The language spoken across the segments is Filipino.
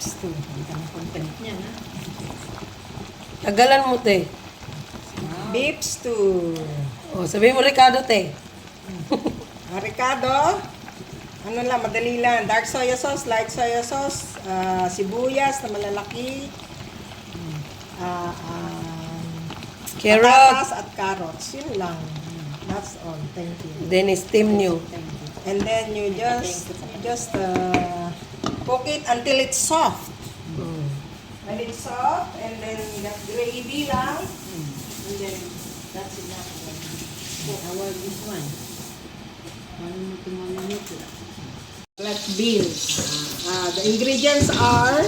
16. Ganda ng content niya, na. Tagalan mo, te. Ah. Wow. To. O, sabihin mo, Ricardo, te. ah, Ricardo, ano lang, madali lang. Dark soya sauce, light soya sauce, uh, sibuyas na malalaki, uh, um, carrot. patatas at carrots. Yun lang. That's all. Thank you. Then steam nyo. Thank you. And then you just, you just, uh, cook it until it's soft. Mm. When it's soft, and then that gravy lang, and then that's enough. Our this one. One to one minute. Black beans. Uh, the ingredients are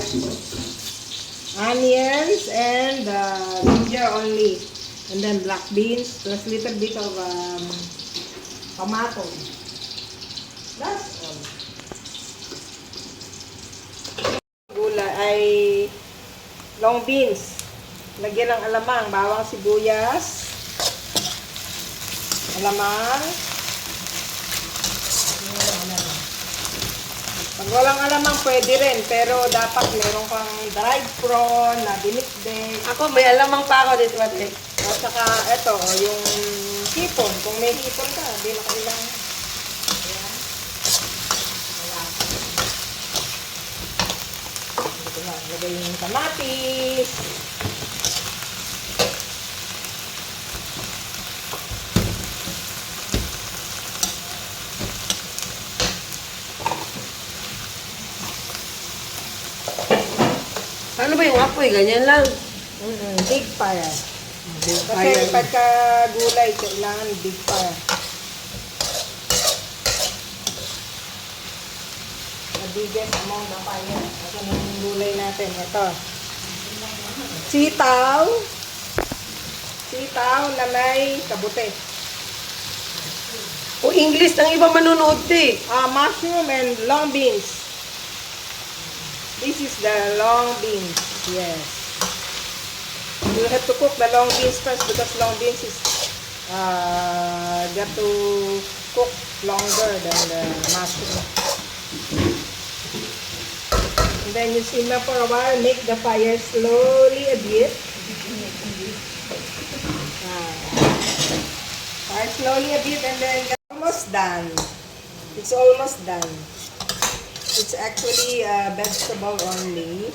onions and uh, ginger only. And then black beans plus little bit of um, tomato. That's long beans. Lagyan ng alamang, bawang sibuyas, alamang, Pag walang alamang, pwede rin. Pero dapat meron kang dried prawn na dinikdik. Ako, may alamang pa ako dito. At saka, eto, yung hipon. Kung may hipon ka, di na kailangan. Ayan. Wala. Dito na, lagay yung kamatis. Paano ba yung apoy? Ganyan lang. Mm-mm, big fire. Big Kasi fire. pagka gulay, kailangan big fire. Biggest among the fire. Ito na yung gulay natin. Ito. Sitaw. Sitaw na may kabute. O, English ng iba manunood, te. Ah, mushroom and long beans. This is the long beans. Yes. You have to cook the long beans first because long beans is uh, got to cook longer than the mushroom. And then you simmer for a while. Make the fire slowly a bit. Ah. Fire slowly a bit and then almost done. It's almost done. It's actually uh, vegetable only,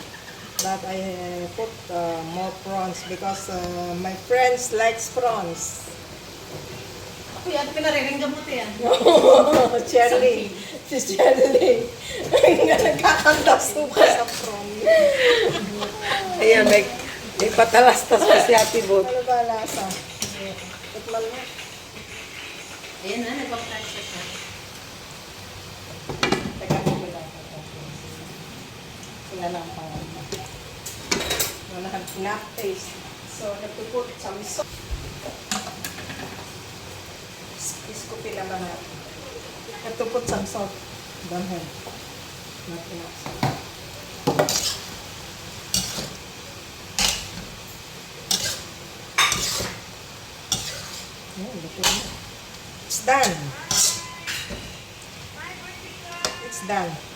but I uh, put uh, more prawns because uh, my friends likes prawns. Ako yan, pinariring gamot yan. Cherry. Si Cherry. Ay, nga nagkakanta suka sa prawn. Ayan, may, may patalastas pa si Ate Bot. Ano ba lasa? Tikman mo. Ayan na, nagpapatay siya. Teka, mo lang. Sila lang pang Wala kang enough taste. So, have to put some salt. Iskupin naman natin. Have to put some salt. Don't have. Not enough salt. It's done. It's done.